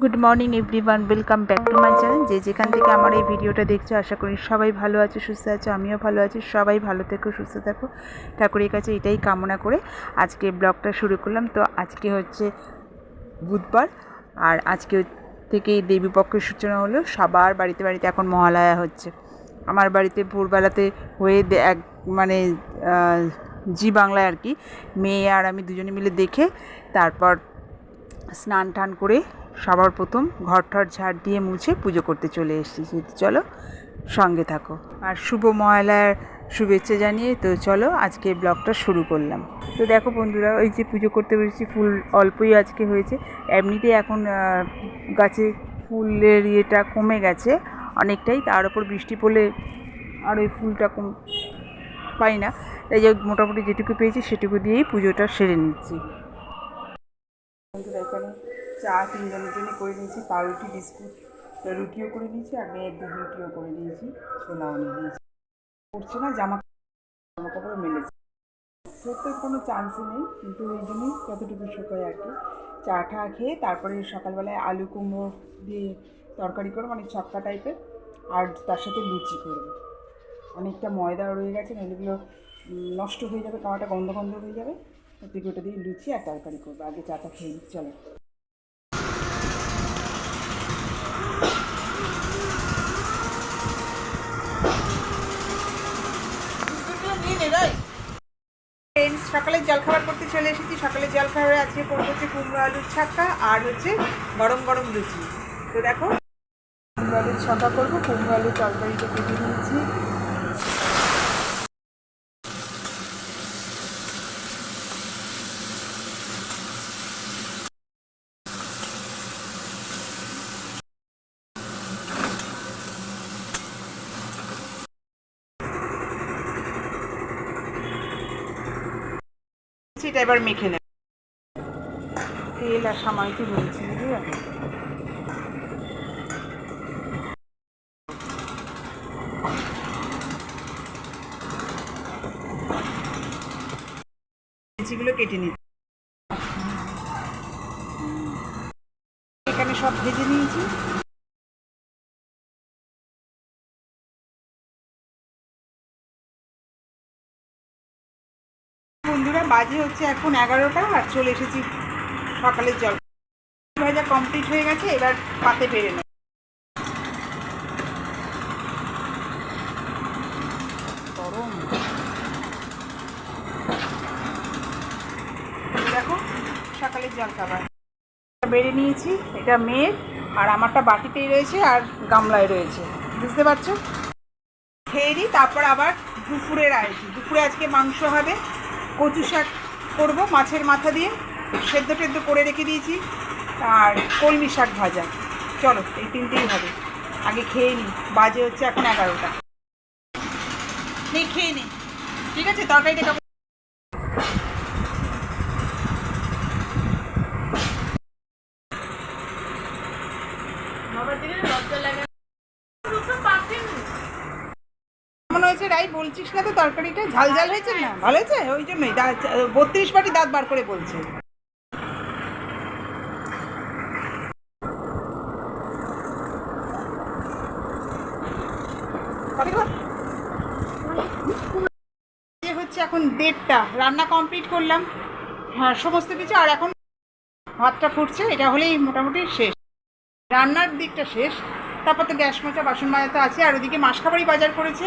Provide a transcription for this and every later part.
Good morning everyone welcome back to my channel যে যেখান থেকে আমার এই ভিডিওটা দেখছ, আশা করি সবাই ভালো আছে, সুস্থ আছো, আমিও ভালো আছি। সবাই ভালো থেকো, সুস্থ থাকো। ঠাকুরের কাছে এটাই কামনা করে আজকে ব্লগটা শুরু করলাম। তো আজকে হচ্ছে বুধবার, আর আজকে থেকেই দেবীপক্ষের সূচনা হলো। সবার বাড়িতে বাড়িতে এখন মহালয়া হচ্ছে। আমার বাড়িতে ভোরবেলাতে হয়ে এক মানে জি বাংলায় আর কি। মেয়ে আর আমি দুজনে মিলে দেখে তারপর স্নান টান করে সবার প্রথম ঘর ঠর ঝাড় দিয়ে মুছে পুজো করতে চলে এসেছি। চলো সঙ্গে থাকো। আর শুভ মহালয়ার শুভেচ্ছা জানিয়ে তো চলো আজকে ব্লগটা শুরু করলাম। তো দেখো বন্ধুরা ওই যে পুজো করতে পেরেছি ফুল অল্পই আজকে হয়েছে। এমনিতেই এখন গাছে ফুলের ইয়েটা কমে গেছে অনেকটাই, তার উপর বৃষ্টি পড়লে আর ওই ফুলটা কম পাই না। তাই যে মোটামুটি যেটুকু পেয়েছি সেটুকু দিয়েই পুজোটা সেরে নিচ্ছি। চা তিনজনের জন্য করে নিয়েছি পাউরুটি বিস্কুট, রুটিও করে নিয়েছি আর মেয়ের দু রুটিও করে নিয়েছি, ছোলাও নিয়ে নিয়েছি। পড়ছে না, জামা জামা কাপড় মেলেছে সত্যি কোনো চান্সই নেই, কিন্তু ওই জন্যই যতটুকু শুকায় আর কি। চা টা খেয়ে তারপরে সকালবেলায় আলু কুমড়ো দিয়ে তরকারি করব মানে ছক্কা টাইপের আর তার সাথে লুচি করব। অনেকটা ময়দা রয়ে গেছে এগুলো নষ্ট হয়ে যাবে, খাওয়াটা গন্ধ গন্ধ হয়ে যাবে। ওটা দিয়ে লুচি আর তরকারি করব। আগে চাটা খেয়ে চলো। জলখাবার করতে চলে এসেছি। সকালে জলখাবারে আজকে করব হচ্ছে কুমড়ো আলুর ছাক্কা আর হচ্ছে গরম গরম লুচি। তো দেখো, কুমড়ো আলুর ছাক্কা করব, কুমড়ো আলুর তরকারিটা কেটে নিয়েছি। সেটা এবার মেখে নেব। তেল আর বলছি বুঝলে? লুচিগুলো কেটে নিচ্ছি। এখানে সব ভেজে নিয়েছি। বাজে হচ্ছে এখন এগারোটা আর চলে এসেছি সকালের জল। ভাজা কমপ্লিট হয়ে গেছে, এবার পাতে পেরে নেব। গরম। দেখো, সকালের জল খাবার। বেড়ে নিয়েছি, এটা মেয়ের আর আমারটা বাটিতেই রয়েছে আর গামলায় রয়েছে। বুঝতে পারছ? খেয়ে নিই তারপর আবার দুপুরের আয়োজন। দুপুরে আজকে মাংস হবে। কচু শাক করব, মাছের মাথা দিয়ে। সেদ্ধ টেদ্ধ করে রেখে দিয়েছি। আর কলমি শাক ভাজা। চলো, এই তিনটেই হবে। আগে খেয়ে নিই বাজে হচ্ছে এখন এগারোটা। খেয়ে নিই ঠিক আছে, তরকারিটা কেমন কেমন হয়েছে রাই বলছিস না তো তরকারিটা? ঝাল ঝাল হয়েছে না? ভালো হয়েছে? ওই জন্যই। বত্রিশ বাটি দাঁত বার করে বলছে। হচ্ছে এখন দেড়টা। রান্না কমপ্লিট করলাম। হ্যাঁ সমস্ত কিছু। আর এখন ভাতটা ফুটছে। এটা হলেই মোটামুটি শেষ। রান্নার দিকটা শেষ। তারপর তো গ্যাস মোচা বাসন মাজা তো আছে। আর ওদিকে মাসকাবাড়ি বাজার করেছে।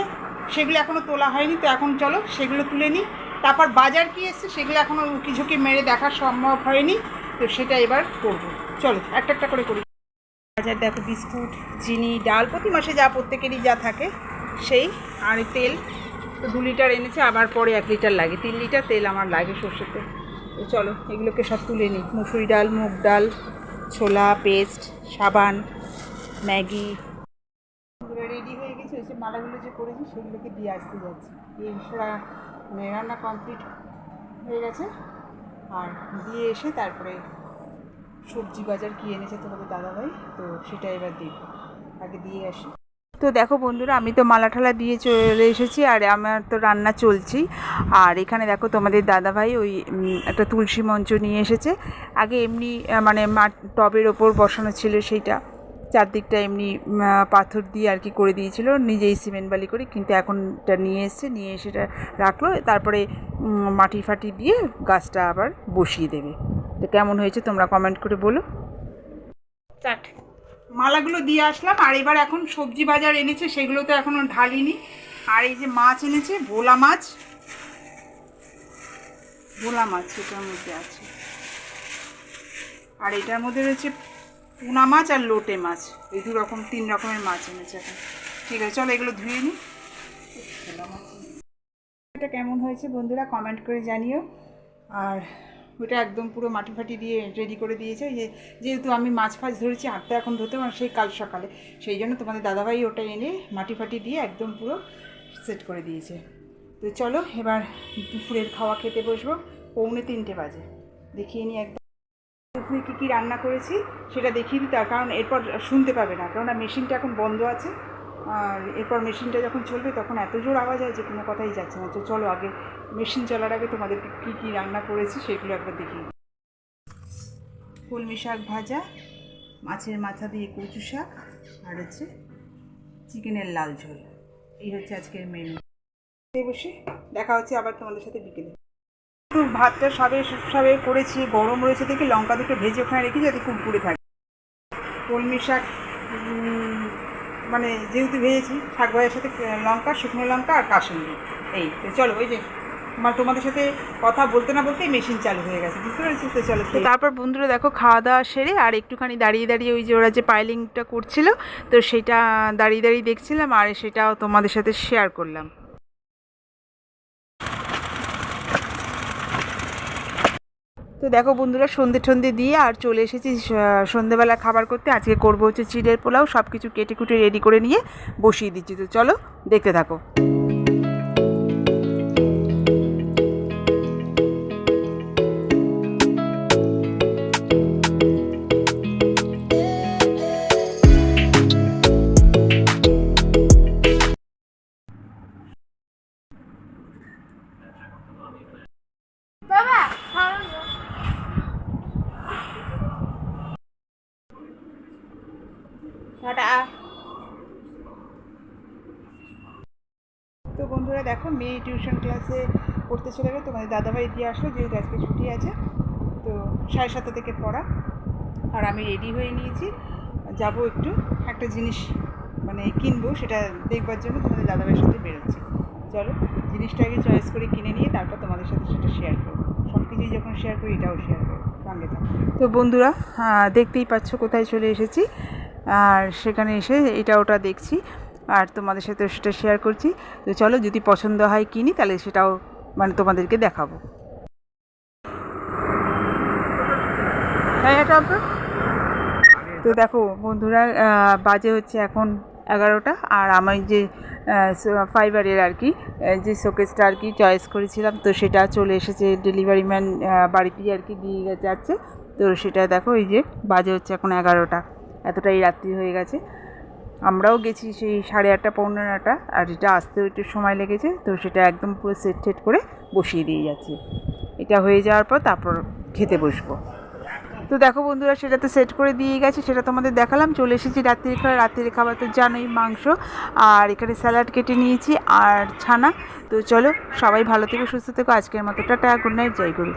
সেগুলো এখনও তোলা হয়নি, তো এখন চলো সেগুলো তুলে নিই। তারপর বাজার কি এসছে সেগুলো এখনও উকি ঝুঁকি মেরে দেখা সম্ভব হয়নি, তো সেটা এবার করব। চলো, একটা একটা করে করি। বাজার দেখো, বিস্কুট, চিনি, ডাল, প্রতি মাসে যা প্রত্যেকেরই যা থাকে, সেই, আর তেল। তো দু লিটার এনেছে, আবার পরে এক লিটার লাগে, তিন লিটার তেল আমার লাগে সর্ষেতে। তো চলো, এগুলোকে সব তুলে নিই। মুসুরি ডাল, মুগ ডাল, ছোলা, পেস্ট, সাবান, ম্যাগি মালাগুলো যে করেছি, সেগুলোকে দিয়ে আসতে যাচ্ছি। দিয়ে রা- মানে রান্না কমপ্লিট হয়ে গেছে। আর দিয়ে এসে তারপরে সবজি বাজার কি এনেছে তোমাদের দাদাভাই, তো সেটা এবার দেব আগে দিয়ে আসি। তো দেখো বন্ধুরা, আমি তো মালা ঠালা দিয়ে চলে এসেছি, আর আমার তো রান্না চলছেই। আর এখানে দেখো তোমাদের দাদাভাই ওই একটা তুলসী মঞ্চ নিয়ে এসেছে। আগে এমনি মানে টবের ওপর বসানো ছিল সেইটা। চারদিকটা এমনি পাথর দিয়ে আর কি করে দিয়েছিল নিজেই সিমেন্ট বালি করে কিন্তু এখন এটা নিয়ে এসছে নিয়ে এসে এটা রাখল তারপরে মাটি ফাটি দিয়ে গাছটা আবার বসিয়ে দেবে। তো কেমন হয়েছে তোমরা কমেন্ট করে বলো। চাট। মালাগুলো দিয়ে আসলাম আর এবার এখন সবজি বাজার এনেছে সেগুলো তো এখনও ঢালিনি। আর এই যে মাছ এনেছে ভোলা মাছ। ভোলা মাছ এটার মধ্যে আছে। আর এটার মধ্যে রয়েছে পোনা মাছ আর লোটে মাছ। এই দু রকম, তিন রকমের মাছ এনেছে এখন। ঠিক আছে, চলো এগুলো ধুয়ে নিই। এটা কেমন হয়েছে বন্ধুরা কমেন্ট করে জানিও। আর ওটা একদম পুরো মাটি ফাটি দিয়ে রেডি করে দিয়েছে। যে, যেহেতু আমি মাছ ফাছ ধরেছি আটটা এখন ধরতে পারব সেই কাল সকালে। সেই জন্য তোমাদের দাদাভাই ওটা এনে মাটি ফাটি দিয়ে একদম পুরো সেট করে দিয়েছে। তো চলো, এবার দুপুরের খাওয়া খেতে বসবো। পৌনে তিনটে বাজে। দেখিয়ে নিই একদম। দুপুরে কী কী রান্না করেছি সেটা দেখিয়ে দিতে হবে, কারণ এরপর শুনতে পাবে না কারণ মেশিনটা এখন বন্ধ আছে। আর এরপর মেশিনটা যখন চলবে তখন এত জোর আওয়াজ হয় যে কোনো কথাই যাচ্ছে না। তো চলো আগে মেশিন চলার আগে তোমাদেরকে কী কী রান্না করেছি সেগুলো একবার দেখি কলমি শাক ভাজা মাছের মাথা দিয়ে কচু শাক আর হচ্ছে চিকেনের লাল ঝোল। এই হচ্ছে আজকের মেনু বসে দেখা হচ্ছে আবার তোমাদের সাথে বিকেলে। ভাতটা সবে সবে করেছি গরম রয়েছে দেখি লঙ্কা দুটো ভেজে ওখানে রেখে যাতে কুরকুরে থাকে। কলমি শাক মানে যেহেতু ভেজেছি শাক ভাজার সাথে লঙ্কা শুকনো লঙ্কা আর কাসুন্দি এই তো চলো ওই যে আমার তোমাদের সাথে কথা বলতে না বলতেই মেশিন চালু হয়ে গেছে বুঝতে পেরেছি তো চলো তারপর বন্ধুরা দেখো খাওয়া দাওয়া সেরে আর একটুখানি দাঁড়িয়ে দাঁড়িয়ে ওই যে ওরা যে পাইলিংটা করছিল তো সেটা দাঁড়িয়ে দাঁড়িয়ে দেখছিলাম আর সেটাও তোমাদের সাথে শেয়ার করলাম। তো দেখো বন্ধুরা, সন্ধে ঠন্দে দিয়ে আর চলে এসেছি সন্ধেবেলা খাবার করতে। আজকে করব হচ্ছে চিড়ের পোলাও সব কিছু কেটে কুটে রেডি করে নিয়ে বসিয়ে দিচ্ছি। তো চলো, দেখতে থাকো। বন্ধুরা, দেখো মেয়ে টিউশন ক্লাসে পড়তে চলে গেলে। তোমাদের দাদাভাই দিয়ে আসলো, যেহেতু আজকে ছুটি আছে, তো সাড়ে সাতটা থেকে পড়া। আর আমি রেডি হয়ে নিয়েছি। যাব একটু, একটা জিনিস মানে কিনবো, সেটা দেখবার জন্য তোমাদের দাদাভাইয়ের সাথে বেরোচ্ছি। চলো, জিনিসটা আগে চয়েস করে কিনে নিয়ে তারপর তোমাদের সাথে সেটা শেয়ার করব। সব কিছুই যখন শেয়ার করি, এটাও শেয়ার করব। সঙ্গে তো বন্ধুরা দেখতেই পাচ্ছ কোথায় চলে এসেছি। আর সেখানে এসে এটা ওটা দেখছি। আর তোমাদের সাথে সেটা শেয়ার করছি। তো চলো যদি পছন্দ হয় কিনি, তাহলে সেটাও মানে তোমাদেরকে দেখাবো। হ্যাঁ আপনার তো দেখো বন্ধুরা বাজে হচ্ছে এখন এগারোটা, আর আমি যে ফাইবারের আর কি যে শোকেসটা আর কি চয়েস করেছিলাম, তো সেটা চলে এসেছে ডেলিভারি ম্যান বাড়িতেই আর কি দিয়ে যাচ্ছে। তো সেটা দেখো, এই যে বাজে হচ্ছে এখন এগারোটা, এতটাই রাত্রি হয়ে গেছে। আমরাও গেছি সেই সাড়ে আটটা, পৌনে নটা আর এটা আসতেও একটু সময় লেগেছে, তো সেটা একদম পুরো সেট ঠেট করে বসিয়ে দিয়ে যাচ্ছি। এটা হয়ে যাওয়ার পর তারপর খেতে বসবো। তো দেখো বন্ধুরা, সেটা তো সেট করে দিয়ে গেছে, সেটা তোমাদের দেখালাম। চলে এসেছি রাত্রির খাবার রাত্রির খাবার তো জানোই মাংস, আর এখানে স্যালাড কেটে নিয়েছি আর ছানা। তো চলো সবাই ভালো থেকে, সুস্থ থেকো। আজকের মতো টাটা গুড নাইট জয় গুরু।